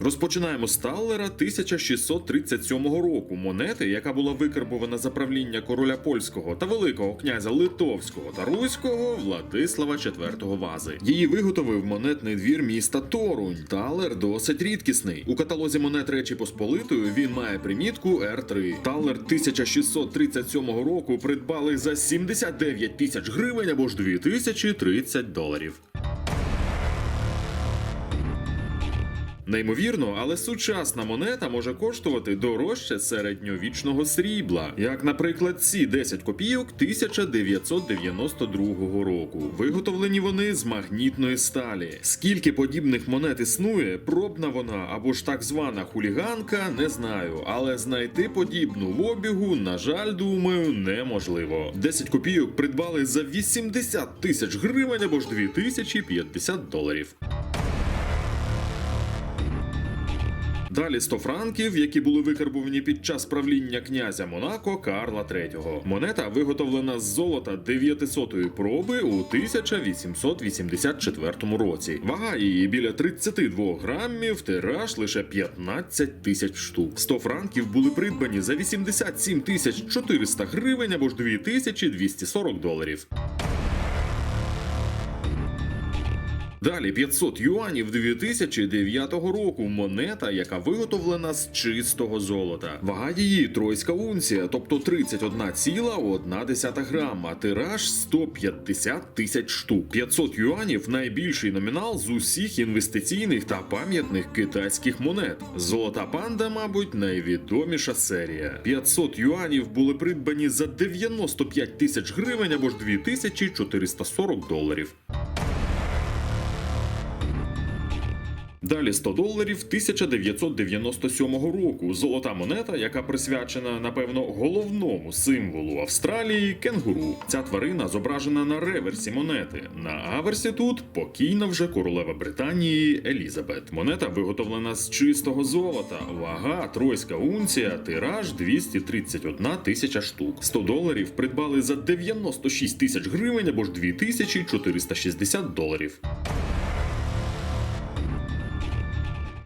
Розпочинаємо з Таллера 1637 року, монети, яка була викарбована за правління короля польського та великого князя Литовського та Руського Владислава IV Вази. Її виготовив монетний двір міста Торунь. Талер досить рідкісний. У каталозі монет Речі Посполитої він має примітку R3. Талер 1637 року придбали за 79 тисяч гривень або ж 2030 доларів. Неймовірно, але сучасна монета може коштувати дорожче середньовічного срібла, як, наприклад, ці 10 копійок 1992 року. Виготовлені вони з магнітної сталі. Скільки подібних монет існує, пробна вона або ж так звана хуліганка, не знаю, але знайти подібну в обігу, на жаль, думаю, неможливо. 10 копійок придбали за 80 тисяч гривень або ж 2050 доларів. Далі 100 франків, які були викарбовані під час правління князя Монако Карла III. Монета виготовлена з золота 900-ї проби у 1884 році. Вага її біля 32 грамів, тираж лише 15 тисяч штук. 100 франків були придбані за 87 тисяч 400 гривень або ж 2240 доларів. Далі 500 юанів 2009 року. Монета, яка виготовлена з чистого золота. Вага її тройська унція, тобто 31,1 грама. Тираж 150 тисяч штук. 500 юанів найбільший номінал з усіх інвестиційних та пам'ятних китайських монет. Золота панда, мабуть, найвідоміша серія. 500 юанів були придбані за 95 тисяч гривень або ж 2440 доларів. Далі 100 доларів 1997 року. Золота монета, яка присвячена, напевно, головному символу Австралії кенгуру. Ця тварина зображена на реверсі монети. На аверсі тут покійна вже королева Британії Елізабет. Монета виготовлена з чистого золота. Вага тройська унція, тираж 231 тисяча штук. 100 доларів придбали за 96 тисяч гривень або ж 2460 доларів.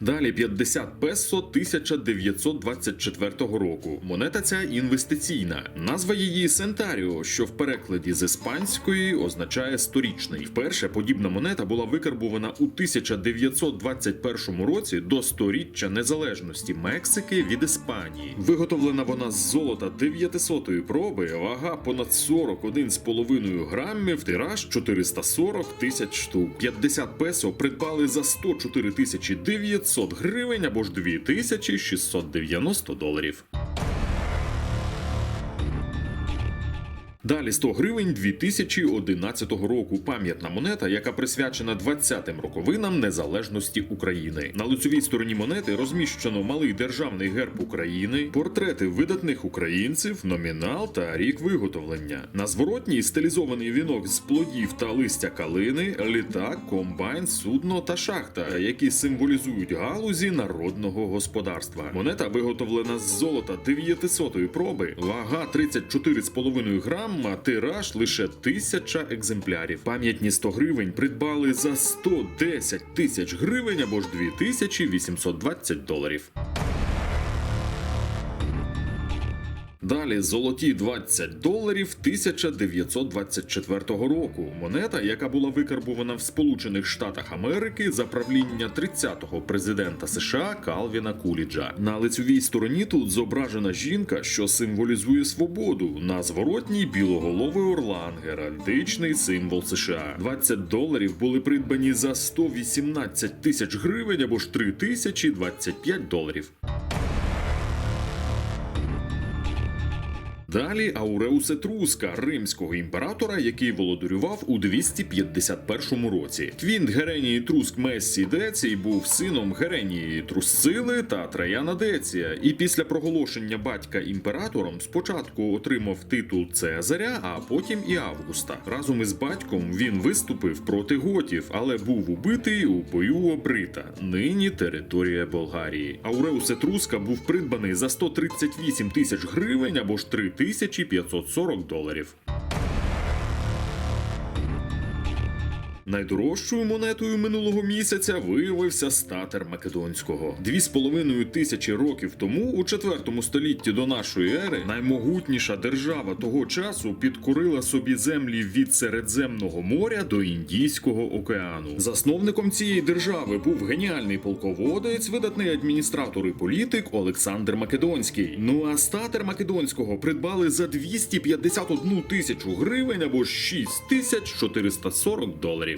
Далі 50 песо 1924 року. Монета ця інвестиційна. Назва її Сентаріо, що в перекладі з іспанської означає сторічний. Вперше подібна монета була викарбована у 1921 році до сторіччя незалежності Мексики від Іспанії. Виготовлена вона з золота 900-ї проби, вага понад 41,5 грамів, тираж 440 тисяч штук. 50 песо придбали за 104 тисячі 900 гривень або ж 2690 доларів. Далі 100 гривень 2011 року. Пам'ятна монета, яка присвячена 20-м роковинам незалежності України. На лицевій стороні монети розміщено малий державний герб України, портрети видатних українців, номінал та рік виготовлення. На зворотній стилізований вінок з плодів та листя калини, літак, комбайн, судно та шахта, які символізують галузі народного господарства. Монета виготовлена з золота 900-ї проби, вага 34,5 грам, а тираж лише тисяча екземплярів. Пам'ятні 100 гривень придбали за 110 тисяч гривень або ж 2820 доларів. Далі золоті 20 доларів 1924 року. Монета, яка була викарбована в Сполучених Штатах Америки за правління 30-го президента США Калвіна Куліджа. На лицевій стороні тут зображена жінка, що символізує свободу. На зворотній білоголовий орлан, геральдичний символ США. 20 доларів були придбані за 118 тисяч гривень або ж 3025 доларів. Далі Ауреус Етруска, римського імператора, який володарював у 251 році. Квінт Геренії Труск Мессі Децій був сином Геренії Трусцили та Траяна Деція, і після проголошення батька імператором спочатку отримав титул Цезаря, а потім і Августа. Разом із батьком він виступив проти готів, але був убитий у бою Обрита, нині територія Болгарії. Ауреус Етруска був придбаний за 138 тисяч гривень або ж 3540 доларів. Найдорожчою монетою минулого місяця виявився статер Македонського. Дві з половиною тисячі років тому, у четвертому столітті до нашої ери, наймогутніша держава того часу підкорила собі землі від Середземного моря до Індійського океану. Засновником цієї держави був геніальний полководець, видатний адміністратор і політик Олександр Македонський. Ну а статер Македонського придбали за 251 тисячу гривень або 6440 доларів.